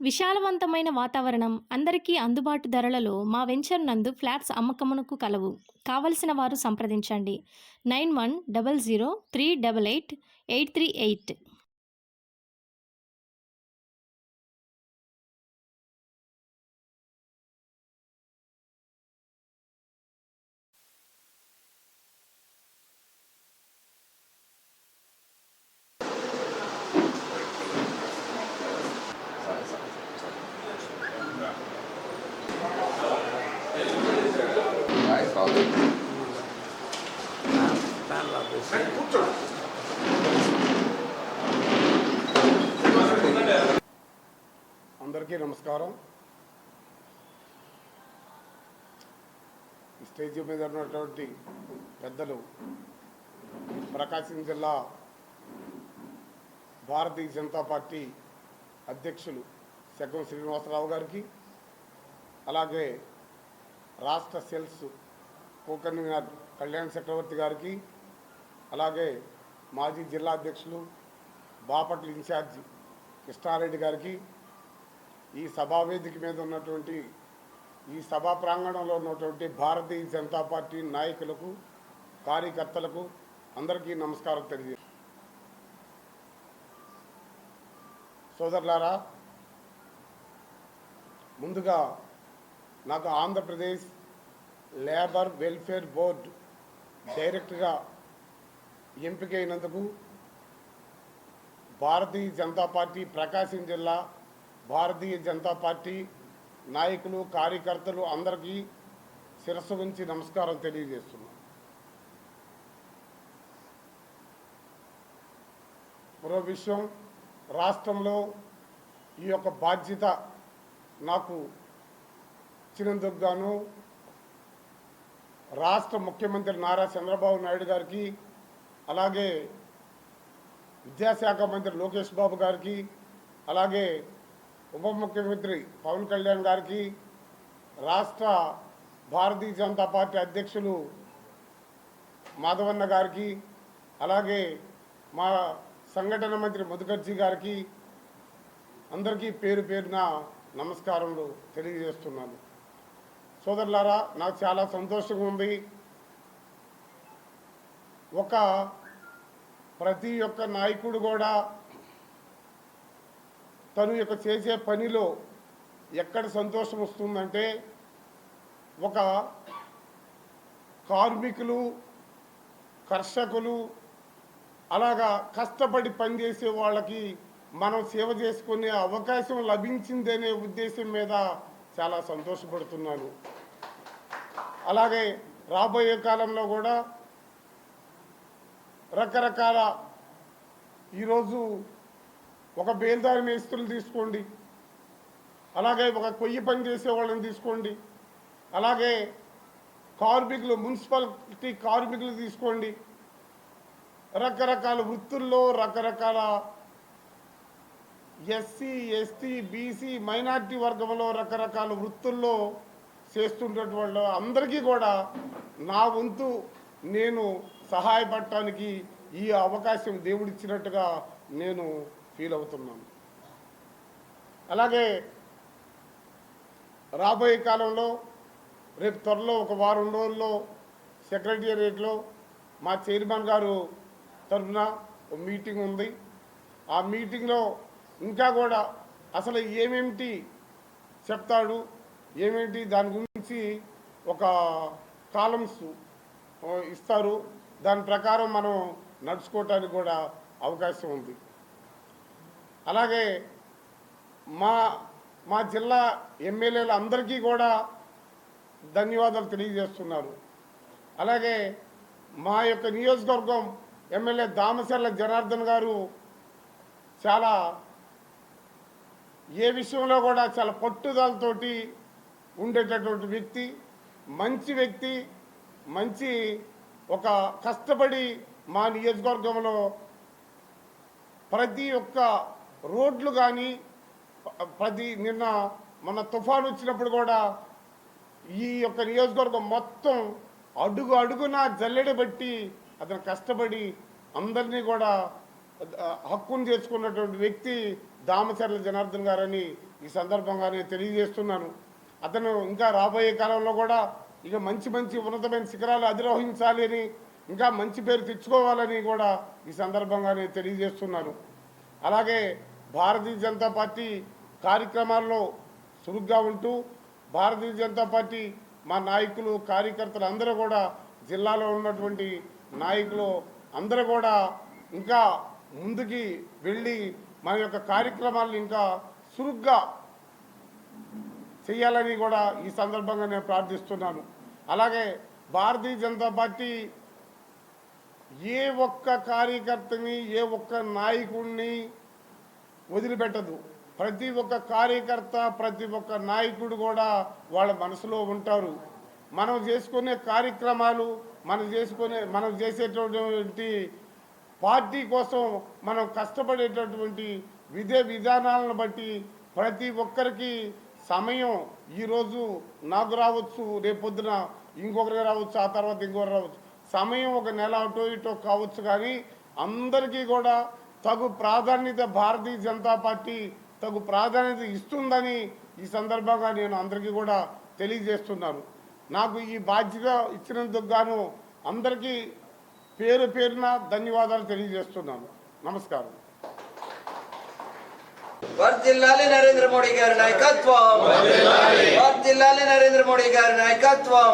విశాలవంతమైన వాతావరణం అందరికీ అందుబాటు ధరలలో మా వెంచర్ నందు ఫ్లాట్స్ అమ్మకమునకు కలవు. కావలసిన వారు సంప్రదించండి. Nine one double zero three double eight eight three eight. Nice, అందరికీ నమస్కారం. స్టేజ్ మీద ఉన్నటువంటి పెద్దలు ప్రకాశం జిల్లా భారతీయ జనతా పార్టీ అధ్యక్షులు శకం శ్రీనివాసరావు గారికి అలాగే రాష్ట్ర సెల్స్ కో కళ్యాణ్ చక్రవర్తి గారికి అలాగే మాజీ జిల్లా అధ్యక్షులు బాపట్ల ఇన్ఛార్జి కృష్ణారెడ్డి గారికి ఈ సభావేదిక మీద ఉన్నటువంటి ఈ సభా ప్రాంగణంలో ఉన్నటువంటి భారతీయ జనతా పార్టీ నాయకులకు కార్యకర్తలకు అందరికీ నమస్కారం తెలియజే సోదరులారా ముందుగా నాకు ఆంధ్రప్రదేశ్ లేబర్ వెల్ఫేర్ బోర్డు డైరెక్ట్గా ఎంపికైనందుకు భారతీయ జనతా పార్టీ ప్రకాశం జిల్లా భారతీయ జనతా పార్టీ నాయకులు కార్యకర్తలు అందరికీ శిరస్సు ఉంచి నమస్కారం తెలియజేస్తున్నాను మరో విషయం రాష్ట్రంలో ఈ యొక్క బాధ్యత నాకు ఇచ్చినందుకు గాను రాష్ట్ర ముఖ్యమంత్రి నారా చంద్రబాబు నాయుడు గారికి అలాగే విద్యాశాఖ మంత్రి లోకేష్ బాబు గారికి అలాగే ఉప ముఖ్యమంత్రి పవన్ కళ్యాణ్ గారికి రాష్ట్ర భారతీయ జనతా పార్టీ అధ్యక్షులు మాధవన్న గారికి అలాగే మా సంఘటన మంత్రి మధుకర్జీ గారికి అందరికీ పేరు పేరున నమస్కారములు తెలియజేస్తున్నాను. సోదరులారా నాకు చాలా సంతోషంగా ఉంది. ఒక ప్రతి ఒక్క నాయకుడు కూడా తను యొక్క చేసే పనిలో ఎక్కడ సంతోషం వస్తుందంటే ఒక కార్మికులు కర్షకులు అలాగా కష్టపడి పనిచేసే వాళ్ళకి మనం సేవ చేసుకునే అవకాశం లభించిందనే ఉద్దేశం మీద చాలా సంతోషపడుతున్నాను. అలాగే రాబోయే కాలంలో కూడా రకరకాల ఈరోజు ఒక బేల్దారి మేస్త్రులు తీసుకోండి. అలాగే ఒక కొయ్యి పని చేసే వాళ్ళని తీసుకోండి. అలాగే కార్మికులు మున్సిపాలిటీ కార్మికులు తీసుకోండి. రకరకాల వృత్తుల్లో రకరకాల ఎస్సీ ఎస్టీ బీసీ మైనార్టీ వర్గంలో రకరకాల వృత్తుల్లో చేస్తున్నటువంటి వాళ్ళు అందరికీ కూడా నా వంతు నేను సహాయపడటానికి ఈ అవకాశం దేవుడిచ్చినట్టుగా నేను ఫీల్ అవుతున్నాను. అలాగే రాబోయే కాలంలో రేపు త్వరలో ఒక వారం రోజుల్లో సెక్రటేరియట్లో మా చైర్మన్ గారు తరఫున ఒక మీటింగ్ ఉంది. ఆ మీటింగ్లో ఇంకా కూడా అసలు ఏమేమిటి చెప్తాడు ఏమేంటి? దాని గురించి ఒక కాలమ్స్ ఇస్తారు. దాని ప్రకారం మనం నడుచుకోవటానికి కూడా అవకాశం ఉంది. అలాగే మా మా జిల్లా ఎమ్మెల్యేలు అందరికీ కూడా ధన్యవాదాలు తెలియజేస్తున్నారు. అలాగే మా యొక్క నియోజకవర్గం ఎమ్మెల్యే దామసర్ల జనార్దన్ గారు చాలా ఏ విషయంలో కూడా చాలా పట్టుదలతోటి ఉండేటటువంటి వ్యక్తి మంచి వ్యక్తి మంచి ఒక కష్టపడి మా నియోజకవర్గంలో ప్రతి ఒక్క రోడ్లు కానీ ప్రతి నిన్న మన తుఫాను వచ్చినప్పుడు కూడా ఈ యొక్క నియోజకవర్గం మొత్తం అడుగు అడుగున జల్లెడ బట్టి అతను కష్టపడి అందరినీ కూడా హక్కును చేసుకున్నటువంటి వ్యక్తి దామచర్ల జనార్దన్ గారని ఈ సందర్భంగా నేను తెలియజేస్తున్నాను. అతను ఇంకా రాబోయే కాలంలో కూడా ఇక మంచి మంచి ఉన్నతమైన శిఖరాలు అధిరోహించాలి అని ఇంకా మంచి పేరు తెచ్చుకోవాలని కూడా ఈ సందర్భంగా నేను తెలియజేస్తున్నాను అలాగే భారతీయ జనతా పార్టీ కార్యక్రమాల్లో చురుగ్గా ఉంటూ భారతీయ జనతా పార్టీ మా నాయకులు కార్యకర్తలు అందరూ కూడా జిల్లాలో ఉన్నటువంటి నాయకులు అందరూ కూడా ఇంకా ముందుకి వెళ్ళి మన యొక్క కార్యక్రమాలను ఇంకా చురుగ్గా చేయాలని కూడా ఈ సందర్భంగా నేను ప్రార్థిస్తున్నాను. అలాగే భారతీయ జనతా పార్టీ ఏ ఒక్క కార్యకర్తని ఏ ఒక్క నాయకుడిని వదిలిపెట్టదు. ప్రతి ఒక్క కార్యకర్త ప్రతి ఒక్క నాయకుడు కూడా వాళ్ళ మనసులో ఉంటారు. మనం చేసుకునే కార్యక్రమాలు మనం చేసుకునే మనం చేసేటటువంటి పార్టీ కోసం మనం కష్టపడేటటువంటి విధే విధానాలను బట్టి ప్రతి ఒక్కరికి సమయం ఈరోజు నాకు రావచ్చు రేపొద్దున ఇంకొకరికి రావచ్చు ఆ తర్వాత ఇంకొకరు రావచ్చు. సమయం ఒక నెల అటో ఇటో కావచ్చు కానీ అందరికీ కూడా తగు ప్రాధాన్యత భారతీయ జనతా పార్టీ తగు ప్రాధాన్యత ఇస్తుందని ఈ సందర్భంగా నేను అందరికీ కూడా తెలియజేస్తున్నాను నాకు ఈ బాధ్యత ఇచ్చినందుకు గాను అందరికీ పేరు పేరున ధన్యవాదాలు తెలియజేస్తున్నాను. నమస్కారం. వర్ధిల్లాలి నరేంద్ర మోడీ గారి నాయకత్వం వర్ధిల్లాలి నరేంద్ర మోడీ గారి నాయకత్వం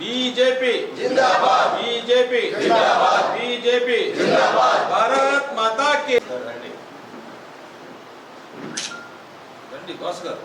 బీజేపీ జిందాబాద్ బీజేపీ జిందాబాద్ బీజేపీ జిందాబాద్ భారత్ మాతా కి రండి రండి బాస్ గారు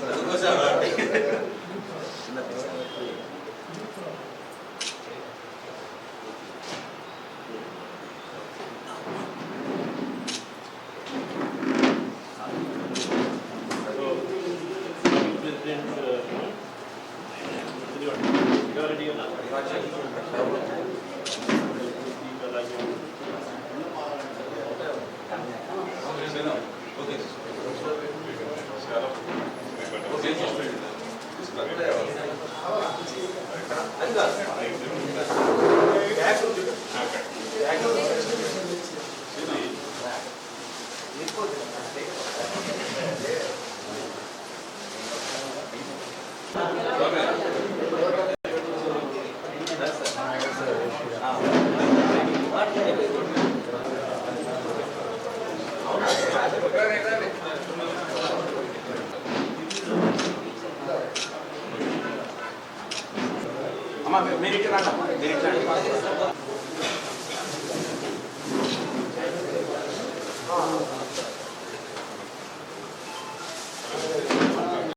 そこじゃなってきちゃう。Okay. Anladım. Merit merit